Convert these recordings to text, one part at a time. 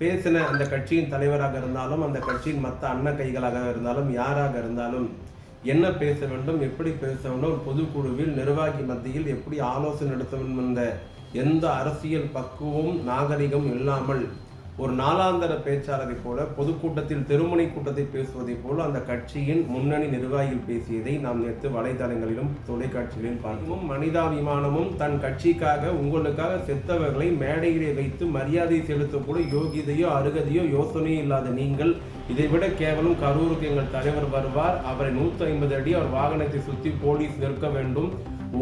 பேசின அந்த கட்சியின் தலைவராக இருந்தாலும் அந்த கட்சியின் மற்ற அண்ண கைகளாக இருந்தாலும் யாராக இருந்தாலும் என்ன பேச வேண்டும் எப்படி பேச வேண்டும் ஒரு பொதுக்குழுவில் நிர்வாகி மத்தியில் எப்படி ஆலோசனை நடத்த வேண்டும் எந்த அரசியல் பக்குவம் நாகரிகம் இல்லாமல் ஒரு நாளாந்தர பேச்சாளரை போல பொதுக்கூட்டத்தில் திருமணி கூட்டத்தை பேசுவதைப் போல அந்த கட்சியின் முன்னணி நிர்வாகிகள் பேசியதை நாம் நேற்று வலைதளங்களிலும் தொலைக்காட்சிகளிலும் பார்க்கவும் மனிதாபிமானமும் தன் கட்சிக்காக உங்களுக்காக செத்தவர்களை மேடையிலே வைத்து மரியாதை செலுத்தக்கூட யோகிதையோ அருகதையோ யோசனையோ இல்லாத நீங்கள் இதைவிட கேவலம் கரூருக்கு எங்கள் தலைவர் வருவார். அவரை நூற்றி ஐம்பது அடி அவர் வாகனத்தை சுற்றி போலீஸ் நிற்க வேண்டும்.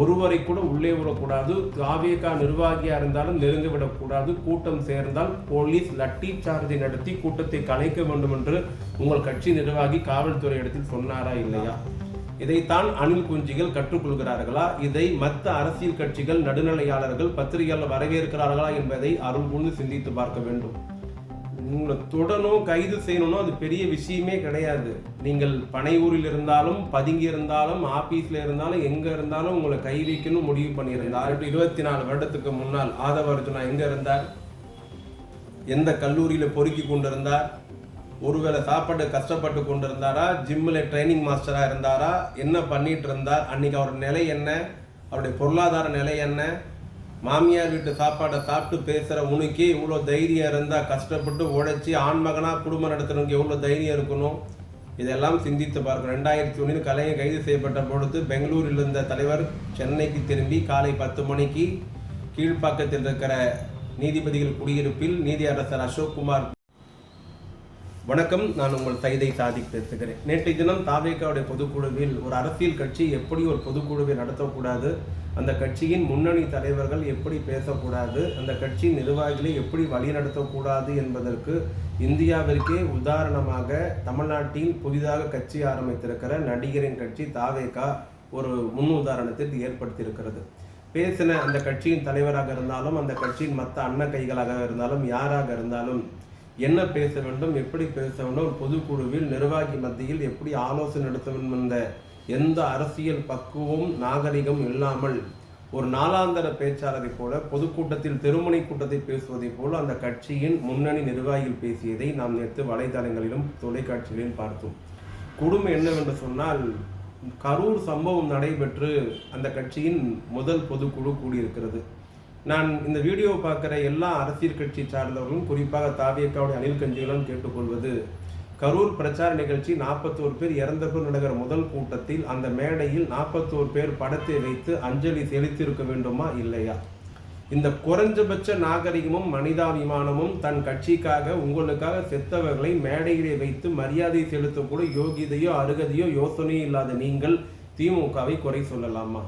ஒருவரை கூட உள்ளே விடக்கூடாது. காவேகா நிர்வாகியாக இருந்தாலும் நெருங்கி விடக்கூடாது. கூட்டம் சேர்ந்தால் போலீஸ் லட்டி சார்ஜை நடத்தி கூட்டத்தை கலைக்க வேண்டும் என்று உங்கள் கட்சி நிர்வாகி காவல்துறை இடத்தில் சொன்னாரா இல்லையா? இதைத்தான் அணில் குஞ்சிகள் கற்றுக்கொள்கிறார்களா? இதை மற்ற அரசியல் கட்சிகள் நடுநிலையாளர்கள் பத்திரிகையாளர் வரவேற்கிறார்களா என்பதை அருள் கூர்ந்து சிந்தித்து பார்க்க வேண்டும். உங்களை தொடணும் கைது செய்யணும்னா அது பெரிய விஷயமே கிடையாது. நீங்கள் பனையூரில் இருந்தாலும் பதுங்கி இருந்தாலும் ஆபீஸ்ல இருந்தாலும் எங்க இருந்தாலும் உங்களை கை வைக்கணும் முடிவு பண்ணியிருந்தார். இருபத்தி நாலு வருடத்துக்கு முன்னால் ஆதவ அர்ஜுனா எங்க இருந்தார்? எந்த கல்லூரியில பொறுக்கி கொண்டிருந்தார்? ஒருவேளை சாப்பாடு கஷ்டப்பட்டு கொண்டிருந்தாரா? ஜிம்மில் ட்ரைனிங் மாஸ்டராக இருந்தாரா? என்ன பண்ணிட்டு இருந்தார்? அன்னைக்கு அவர் நிலை என்ன? அவருடைய பொருளாதார நிலை என்ன? மாமியார் வீட்டு சாப்பாடை சாப்பிட்டு பேசுகிற உனக்கே இவ்வளோ தைரியம் இருந்தால் கஷ்டப்பட்டு உழைச்சி ஆண்மகனாக குடும்பம் நடத்துறவங்க எவ்வளோ தைரியம் இருக்கணும்? இதெல்லாம் சிந்தித்து பார்க்கணும். ரெண்டாயிரத்தி ஒன்றில் கலைஞர் கைது செய்யப்பட்ட பொழுது பெங்களூரில் இருந்த தலைவர் சென்னைக்கு திரும்பி காலை பத்து மணிக்கு கீழ்ப்பாக்கத்தில் இருக்கிற நீதிபதிகள் குடியிருப்பில் நீதியரசர் அரசர் அசோக்குமார் வணக்கம் நான் உங்கள் சைதை சாதிக் பேசுகிறேன். நேற்றைய தினம் தாவேக்காவுடைய பொதுக்குழுவில் ஒரு அரசியல் கட்சி எப்படி ஒரு பொதுக்குழுவை நடத்தக்கூடாது அந்த கட்சியின் முன்னணி தலைவர்கள் எப்படி பேசக்கூடாது அந்த கட்சியின் நிர்வாகிகளை எப்படி வழிநடத்தக்கூடாது என்பதற்கு இந்தியாவிற்கே உதாரணமாக தமிழ்நாட்டில் புதிதாக கட்சி ஆரம்பித்திருக்கிற நடிகரின் கட்சி தாவேகா ஒரு முன் உதாரணத்திற்கு ஏற்படுத்தியிருக்கிறது. பேசின அந்த கட்சியின் தலைவராக இருந்தாலும் அந்த கட்சியின் மற்ற அன்ன கைகளாக இருந்தாலும் யாராக இருந்தாலும் என்ன பேச வேண்டும் எப்படி பேச வேண்டும் பொதுக்குழுவில் நிர்வாகி மத்தியில் எப்படி ஆலோசனை நடத்த வேண்டும் என்ற எந்த அரசியல் பக்குவம் நாகரிகம் இல்லாமல் ஒரு நாளாந்தர பேச்சாளரை போல பொதுக்கூட்டத்தில் திருமணி கூட்டத்தை பேசுவதைப் போல அந்த கட்சியின் முன்னணி நிர்வாகிகள் பேசியதை நாம் நேற்று வலைதளங்களிலும் தொலைக்காட்சிகளிலும் பார்த்தோம். கொடுமை என்னவென்று சொன்னால் கரூர் சம்பவம் நடைபெற்று அந்த கட்சியின் முதல் பொதுக்குழு கூடியிருக்கிறது. நான் இந்த வீடியோ பார்க்குற எல்லா அரசியல் கட்சி சார்ந்தவர்களும் குறிப்பாக தாவியக்காவுடைய அணில் கஞ்சிகளும் கேட்டுக்கொள்வது. கரூர் பிரச்சார நிகழ்ச்சி நாற்பத்தோரு பேர் இறந்த பேர் நடக்கிற முதல் கூட்டத்தில் அந்த மேடையில் நாற்பத்தோரு பேர் படத்தை வைத்து அஞ்சலி செலுத்தியிருக்க வேண்டுமா இல்லையா? இந்த குறைஞ்சபட்ச நாகரிகமும் மனிதாபிமானமும் தன் கட்சிக்காக உங்களுக்காக செத்தவர்களை மேடையிலே வைத்து மரியாதை செலுத்தக்கூட யோகிதையோ அருகதையோ யோசனையோ இல்லாத நீங்கள் திமுகவை குறை சொல்லலாமா?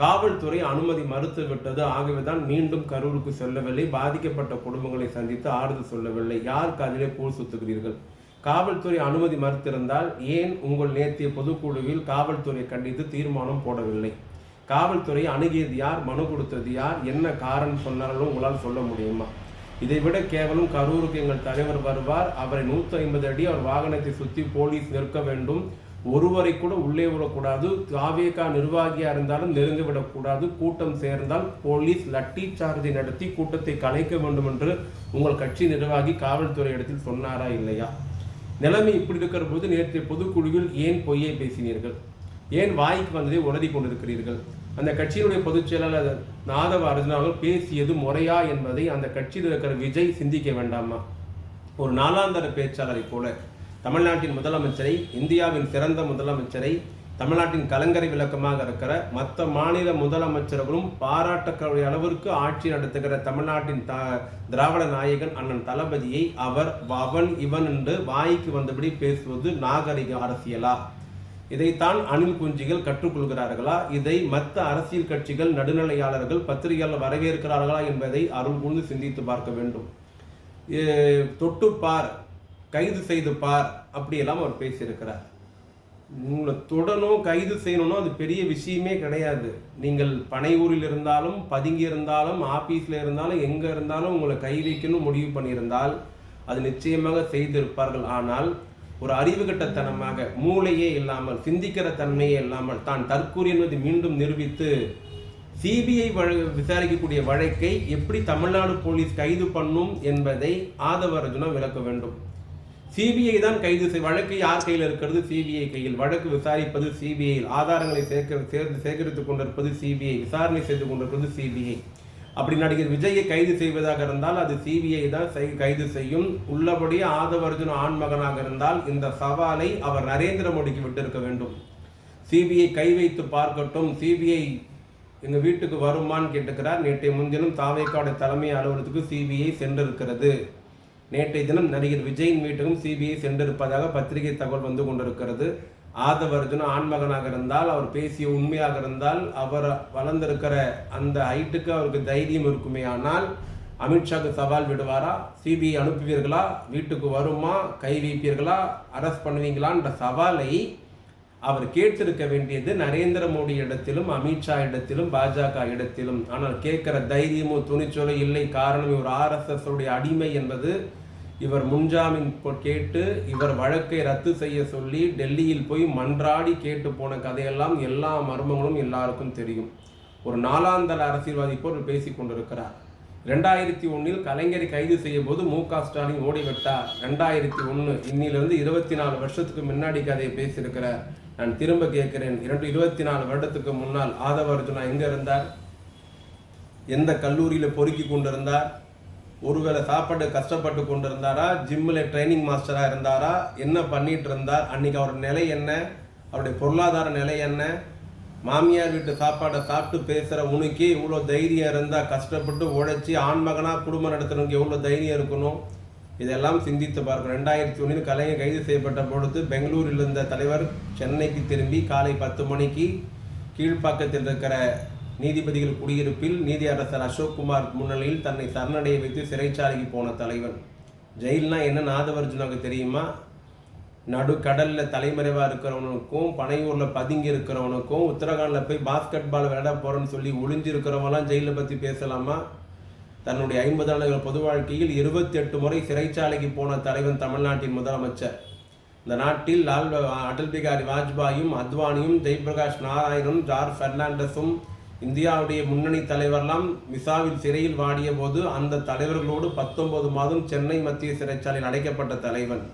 காவல்துறை அனுமதி மறுத்து விட்டது. ஆகவேதான் மீண்டும் கரூருக்கு செல்லவில்லை. பாதிக்கப்பட்ட குடும்பங்களை சந்தித்து ஆறுதல் சொல்லவில்லை. யாருக்கு அதிலே கூழ் சுத்துகிறீர்கள்? காவல்துறை அனுமதி மறுத்திருந்தால் ஏன் உங்கள் நேத்திய பொதுக்குழுவில் காவல்துறை கண்டித்து தீர்மானம் போடவில்லை? காவல்துறை அணுகியது யார்? மனு கொடுத்தது யார்? என்ன காரணம் சொன்னாலும் உங்களால் சொல்ல முடியுமா? இதைவிட கேவலம் கரூருக்கு எங்கள் தலைவர் வருவார். அவரை நூற்றி ஐம்பது அடி அவர் வாகனத்தை சுற்றி போலீஸ் நிற்க வேண்டும். ஒருவரை கூட உள்ளே விடக்கூடாது. காவேகா நிர்வாகியா இருந்தாலும் நெருங்கி விடக்கூடாது. கூட்டம் சேர்ந்தால் போலீஸ் லட்டி சார்ஜை நடத்தி கூட்டத்தை கலைக்க வேண்டும் என்று உங்கள் கட்சி நிர்வாகி காவல்துறை இடத்தில் சொன்னாரா இல்லையா? நிலைமை இப்படி இருக்கிற போது நேற்றைய பொதுக்குழுவில் ஏன் பொய்யை பேசினீர்கள்? ஏன் வாய்க்கு வந்ததை உணர்த்தி கொண்டிருக்கிறீர்கள்? அந்த கட்சியினுடைய பொதுச் செயலாளர் நாதவ அர்ஜுனா அவர்கள் பேசியது முறையா என்பதை அந்த கட்சியில் இருக்கிற விஜய் சிந்திக்க வேண்டாமா? ஒரு நாளாந்தர பேச்சாளரை போல தமிழ்நாட்டின் முதலமைச்சரை இந்தியாவின் சிறந்த முதலமைச்சரை தமிழ்நாட்டின் கலங்கரை விளக்கமாக இருக்கிற மற்ற மாநில முதலமைச்சர்களும் பாராட்டக்கூடிய அளவிற்கு ஆட்சி நடத்துகிற தமிழ்நாட்டின் த திராவிட நாயகன் அண்ணன் தளபதியை அவர் அவன் இவன் என்று வாய்க்கு வந்தபடி பேசுவது நாகரிக அரசியலா? இதைத்தான் அணில் குஞ்சிகள் கற்றுக்கொள்கிறார்களா? இதை மற்ற அரசியல் கட்சிகள் நடுநிலையாளர்கள் பத்திரிகையாளர் வரவேற்கிறார்களா என்பதை அருள் கூர்ந்து சிந்தித்து பார்க்க வேண்டும். தொட்டுப்பார். கைது செய்து பார் அப்படியெல்லாம் அவர் பேசியிருக்கிறார். உங்களை தொடணும் கைது செய்யணும்னா அது பெரிய விஷயமே கிடையாது. நீங்கள் பனையூரில் இருந்தாலும் பதுங்கி இருந்தாலும் ஆஃபீஸில் இருந்தாலும் எங்கே இருந்தாலும் உங்களை கை வைக்கணும் முடிவு பண்ணியிருந்தால் அது நிச்சயமாக செய்திருப்பார்கள். ஆனால் ஒரு அறிவுகட்டத்தனமாக மூளையே இல்லாமல் சிந்திக்கிற தன்மையே இல்லாமல் தான் தற்கூறி என்பதை மீண்டும் நிரூபித்து சிபிஐ விசாரிக்கக்கூடிய வழக்கை எப்படி தமிழ்நாடு போலீஸ் கைது பண்ணும் என்பதை ஆதவ அர்ஜுனா விளக்க வேண்டும். சிபிஐ தான் கைது செய் வழக்கு யார் கையில் இருக்கிறது? சிபிஐ கையில். வழக்கு விசாரிப்பது சிபிஐ ஆதாரங்களை சேர்க்க சேர்ந்து சேகரித்துக் கொண்டிருப்பது சிபிஐ விசாரணை செய்து கொண்டிருப்பது சிபிஐ அப்படி நடிகர் விஜயை கைது செய்வதாக இருந்தால் அது சிபிஐ தான் செய்- கைது செய்யும். உள்ளபடி ஆதவர்ஜுன் ஆண்மகனாக இருந்தால் இந்த சவாலை அவர் நரேந்திர மோடிக்கு விட்டிருக்க வேண்டும். சிபிஐ கை வைத்து பார்க்கட்டும். சிபிஐ எங்க வீட்டுக்கு வருமான்னு கேட்டுக்கிறார். நேற்றைய முன்தினம் தாவேக்காடு தலைமை அலுவலகத்துக்கு சிபிஐ சென்றிருக்கிறது. நேற்றைய தினம் நடிகர் விஜயின் வீட்டுக்கும் சிபிஐ சென்றிருப்பதாக பத்திரிகை தகவல் வந்து கொண்டிருக்கிறது. ஆதவர்ஜுன் ஆண்மகனாக இருந்தால் அவர் பேசிய உண்மையாக இருந்தால் அவர் வளர்ந்திருக்கிற அந்த ஹைட்டுக்கு அவருக்கு தைரியம் இருக்குமே ஆனால் அமித்ஷாக்கு சவால் விடுவாரா? சிபிஐ அனுப்புவீர்களா? வீட்டுக்கு வருமா? கை வைப்பீர்களா? அரெஸ்ட் பண்ணுவீங்களான்ற சவாலை அவர் கேட்டிருக்க வேண்டியது நரேந்திர மோடி இடத்திலும் அமித்ஷா இடத்திலும் பாஜக இடத்திலும். ஆனால் கேட்கிற தைரியமோ துணிச்சலோ இல்லை. காரணம் இவர் ஆர்எஸ்எஸ் உடைய அடிமை என்பது இவர் முன்ஜாமீன் போ- கேட்டு இவர் வழக்கை ரத்து செய்ய சொல்லி டெல்லியில் போய் மன்றாடி கேட்டு போன கதையெல்லாம் எல்லா மர்மங்களும் எல்லாருக்கும் தெரியும். ஒரு நாலாந்தல அரசியல்வாதி போல் பேசிக் கொண்டிருக்கிறார். ரெண்டாயிரத்தி ஒன்றில் கலைஞரை கைது செய்ய போது மு க ஸ்டாலின் ஓடிவிட்டார். ரெண்டாயிரத்தி ஒன்று இன்னிலிருந்து இருபத்தி நாலு வருஷத்துக்கு முன்னாடி கதையை பேசியிருக்கிறார். நான் திரும்ப கேட்கிறேன். இரண்டு இருபத்தி நாலு வருடத்துக்கு முன்னால் ஆதவ அர்ஜுனா எங்க இருந்தார்? எந்த கல்லூரியில் பொறுக்கி கொண்டிருந்தார்? ஒருவேளை சாப்பாடு கஷ்டப்பட்டு கொண்டிருந்தாரா? ஜிம்மில் ட்ரைனிங் மாஸ்டராக இருந்தாரா? என்ன பண்ணிட்டு இருந்தார்? அன்னைக்கு அவரோட நிலை என்ன? அவருடைய பொருளாதார நிலை என்ன? மாமியார் வீட்டு சாப்பாடை சாப்பிட்டு பேசுகிற உனக்கே இவ்வளோ தைரியம் இருந்தால் கஷ்டப்பட்டு உழைச்சி ஆண்மகனாக குடும்பம் நடத்துறவங்க எவ்வளோ தைரியம் இருக்கணும்? இதெல்லாம் சிந்தித்து பார்க்கணும். ரெண்டாயிரத்தி ஒன்றில் கலைஞர் கைது செய்யப்பட்ட பொழுது பெங்களூரில் இருந்த தலைவர் சென்னைக்கு திரும்பி காலை பத்து மணிக்கு கீழ்ப்பாக்கத்தில் இருக்கிற நீதிபதிகள் குடியிருப்பில் நீதி அரசர் அசோக்குமார் முன்னிலையில் தன்னை சரணடைய வைத்து சிறைச்சாலைக்கு போன தலைவன். ஜெயில்னா என்ன நாதவர்ஜுனாக்கு தெரியுமா? நடுக்கடலில் தலைமறைவாக இருக்கிறவனுக்கும் பனையூரில் பதுங்கி இருக்கிறவனுக்கும் உத்தரகாண்டில் போய் பாஸ்கெட் பால் விளையாட போகிறேன்னு சொல்லி ஒளிஞ்சிருக்கிறவங்களாம் ஜெயிலை பற்றி பேசலாமா? தன்னுடைய ஐம்பது ஆண்டுகள் பொது வாழ்க்கையில் இருபத்தி எட்டு முறை சிறைச்சாலைக்கு போன தலைவன் தமிழ்நாட்டின் முதலமைச்சர். இந்த நாட்டில் லால் அடல் பிகாரி வாஜ்பாயும் அத்வானியும் ஜெய்பிரகாஷ் நாராயணும் ஜார் பெர்னாண்டஸும் இந்தியாவுடைய முன்னணி தலைவர்லாம் விசாவில் சிறையில் வாடிய போது அந்த தலைவர்களோடு பத்தொன்பது மாதம் சென்னை மத்திய சிறைச்சாலையில் அடைக்கப்பட்ட தலைவன்.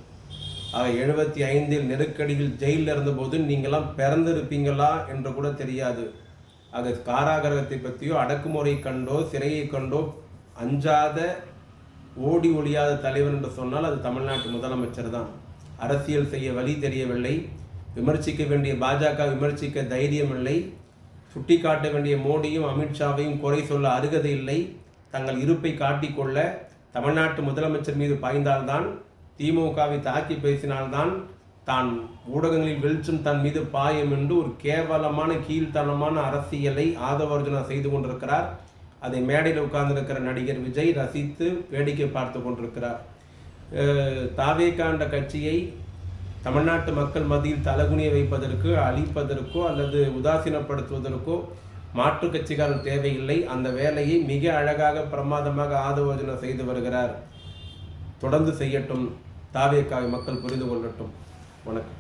ஆக எழுபத்தி ஐந்தில் நெருக்கடியில் ஜெயிலில் இருந்தபோது நீங்களாம் பிறந்திருப்பீங்களா என்று கூட தெரியாது. ஆக காராகிரகத்தை பற்றியோ அடக்குமுறை கண்டோ சிறையை கண்டோ அஞ்சாத ஓடி ஒழியாத தலைவர் என்று சொன்னால் அது தமிழ்நாட்டு முதலமைச்சர் தான். அரசியல் செய்ய வழி தெரியவில்லை. விமர்சிக்க வேண்டிய பாஜக விமர்சிக்க தைரியம் இல்லை. சுட்டிக்காட்ட வேண்டிய மோடியும் அமித்ஷாவையும் குறை சொல்ல அருகதை இல்லை. தங்கள் இருப்பை காட்டிக்கொள்ள தமிழ்நாட்டு முதலமைச்சர் மீது பாய்ந்தால்தான் திமுகவை தாக்கி பேசினால்தான் தான் ஊடகங்களில் வெளிச்சம் தன் மீது பாயும் என்று ஒரு கேவலமான கீழ்த்தனமான அரசியலை ஆதவர்ஜனா செய்து கொண்டிருக்கிறார். அதை மேடையில் உட்கார்ந்திருக்கிற நடிகர் விஜய் ரசித்து வேடிக்கை பார்த்து கொண்டிருக்கிறார். அஹ் தாவேகாண்ட கட்சியை தமிழ்நாட்டு மக்கள் மத்தியில் தலகுனிய வைப்பதற்கு அழிப்பதற்கோ அல்லது உதாசீனப்படுத்துவதற்கோ மாற்று கட்சிக்காரர் தேவையில்லை. அந்த வேலையை மிக அழகாக பிரமாதமாக ஆதவோஜனை செய்து வருகிறார். தொடர்ந்து செய்யட்டும். தாவியக்காவை மக்கள் புரிந்து கொள்ளட்டும். வணக்கம்.